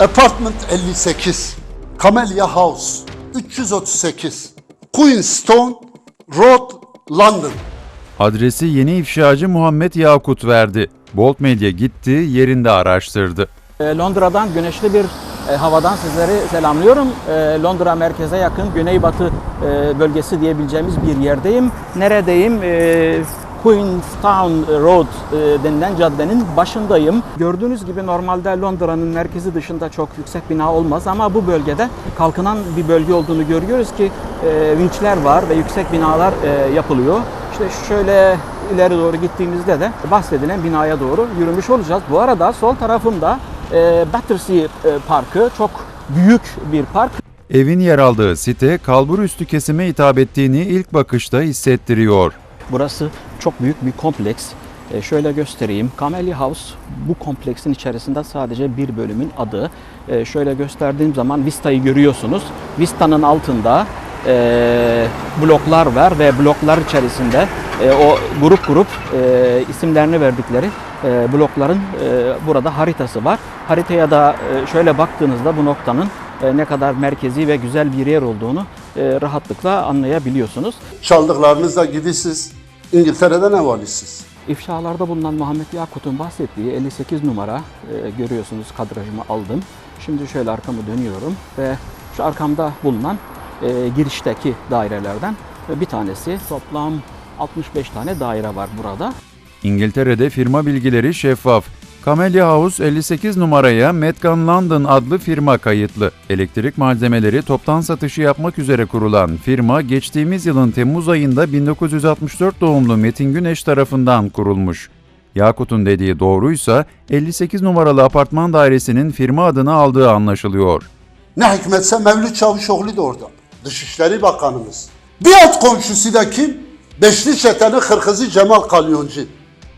Apartment 58, Camellia House, 338, Queenstone Road, London. Adresi yeni ifşacı Muhammed Yakut verdi. Bolt Medya gitti, yerinde araştırdı. E, Londra'dan güneşli bir e, havadan sizleri selamlıyorum. E, Londra merkeze yakın güneybatı bölgesi diyebileceğimiz bir yerdeyim. Neredeyim? Queenstown Road e, denilen caddenin başındayım. Gördüğünüz gibi normalde Londra'nın merkezi dışında çok yüksek bina olmaz ama bu bölgede kalkınan bir bölge olduğunu görüyoruz ki e, vinçler var ve yüksek binalar e, yapılıyor. İşte şöyle ileri doğru gittiğimizde de bahsedilen binaya doğru yürümüş olacağız. Bu arada sol tarafımda Battersea Parkı çok büyük bir park. Evin yer aldığı site kalbur üstü kesime hitap ettiğini ilk bakışta hissettiriyor. Burası çok büyük bir kompleks. E, şöyle göstereyim. Camellia House bu kompleksin içerisinde sadece bir bölümün adı. E, şöyle gösterdiğim zaman Vista'yı görüyorsunuz. Vista'nın altında e, bloklar var ve bloklar içerisinde e, o grup grup e, isimlerini verdikleri e, blokların e, burada haritası var. Haritaya da e, şöyle baktığınızda bu noktanın e, ne kadar merkezi ve güzel bir yer olduğunu e, rahatlıkla anlayabiliyorsunuz. Çaldıklarınızla gidiyorsunuz. İngiltere'de ne valisiniz? İfşalarda bulunan Muhammed Yakut'un bahsettiği 58 numara e, görüyorsunuz kadrajımı aldım. Şimdi şöyle arkamı dönüyorum ve şu arkamda bulunan e, girişteki dairelerden e, bir tanesi toplam 65 tane daire var burada. İngiltere'de firma bilgileri şeffaf. Camellia House 58 numaraya Metcon London adlı firma kayıtlı. Elektrik malzemeleri toptan satışı yapmak üzere kurulan firma geçtiğimiz yılın Temmuz ayında 1964 doğumlu Metin Güneş tarafından kurulmuş. Yakut'un dediği doğruysa 58 numaralı apartman dairesinin firma adını aldığı anlaşılıyor. Ne hikmetse Mevlüt Çavuşoğlu da orada. Dışişleri Bakanımız. Bir alt komşusu da kim? Beşli çetenin Kırkızı Cemal Kalyoncu.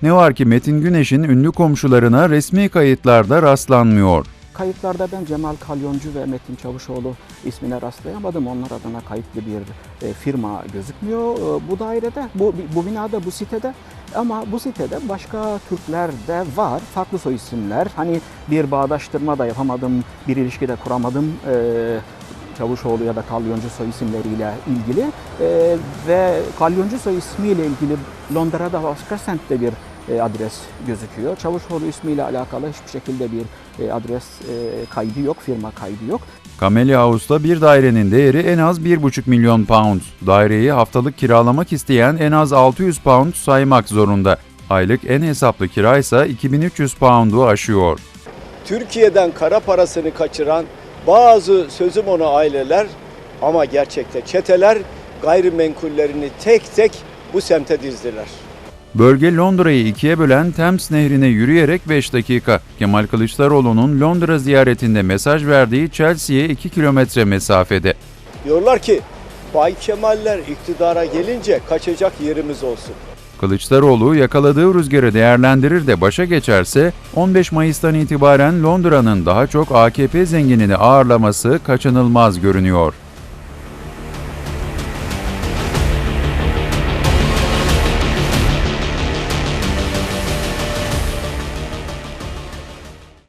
Ne var ki Metin Güneş'in ünlü komşularına resmi kayıtlarda rastlanmıyor. Kayıtlarda ben Cemal Kalyoncu ve Metin Çavuşoğlu ismine rastlayamadım. Onlar adına kayıtlı bir e, firma gözükmüyor. E, bu dairede, bu, bu binada, bu sitede ama bu sitede başka Türkler de var. Farklı soy isimler. Hani bir bağdaştırma da yapamadım, bir ilişki de kuramadım. E, Çavuşoğlu ya da Kalyoncu soy isimleriyle ilgili ve Kalyoncu soy ismiyle ilgili Londra'da başka semtte bir adres gözüküyor. Çavuşoğlu ismiyle alakalı hiçbir şekilde bir e, adres e, kaydı yok, firma kaydı yok. Camellia House'ta bir dairenin değeri en az 1,5 milyon pound. Daireyi haftalık kiralamak isteyen en az 600 pound saymak zorunda. Aylık en hesaplı kira ise 2300 pound'u aşıyor. Türkiye'den kara parasını kaçıran bazı sözüm ona aileler ama gerçekte çeteler gayrimenkullerini tek tek bu semte dizdiler. Bölge Londra'yı ikiye bölen Thames Nehri'ne yürüyerek 5 dakika. Kemal Kılıçdaroğlu'nun Londra ziyaretinde mesaj verdiği Chelsea'ye 2 kilometre mesafede. Diyorlar ki Bay Kemaller iktidara gelince kaçacak yerimiz olsun. Kılıçdaroğlu yakaladığı rüzgarı değerlendirir de başa geçerse 15 Mayıs'tan itibaren Londra'nın daha çok AKP zenginini ağırlaması kaçınılmaz görünüyor.